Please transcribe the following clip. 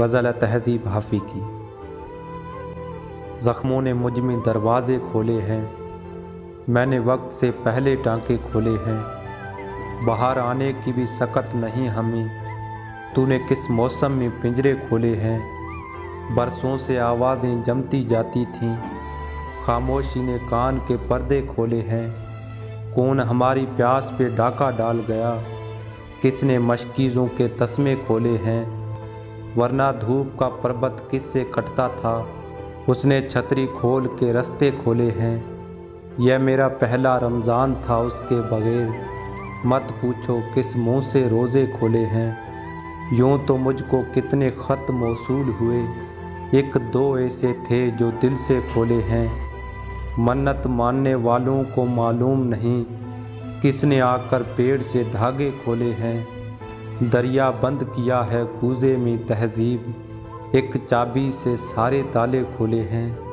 गज़ल तहजीब हाफी की। ज़ख्मों ने मुझमें दरवाज़े खोले हैं। मैंने वक्त से पहले टांके खोले हैं। बाहर आने की भी सकत नहीं हमें। तूने किस मौसम में पिंजरे खोले हैं? बरसों से आवाज़ें जमती जाती थीं। खामोशी ने कान के पर्दे खोले हैं। कौन हमारी प्यास पे डाका डाल गया? किसने मशकीज़ों के तस्मे खोले हैं? वरना धूप का पर्वत किससे कटता था? उसने छतरी खोल के रास्ते खोले हैं। यह मेरा पहला रमज़ान था उसके बगैर। मत पूछो किस मुँह से रोज़े खोले हैं। यूँ तो मुझको कितने ख़त मौसूल हुए। एक दो ऐसे थे जो दिल से खोले हैं। मन्नत मानने वालों को मालूम नहीं किसने आकर पेड़ से धागे खोले हैं। दरिया बंद किया है कूजे में तहजीब। एक चाबी से सारे ताले खोले हैं।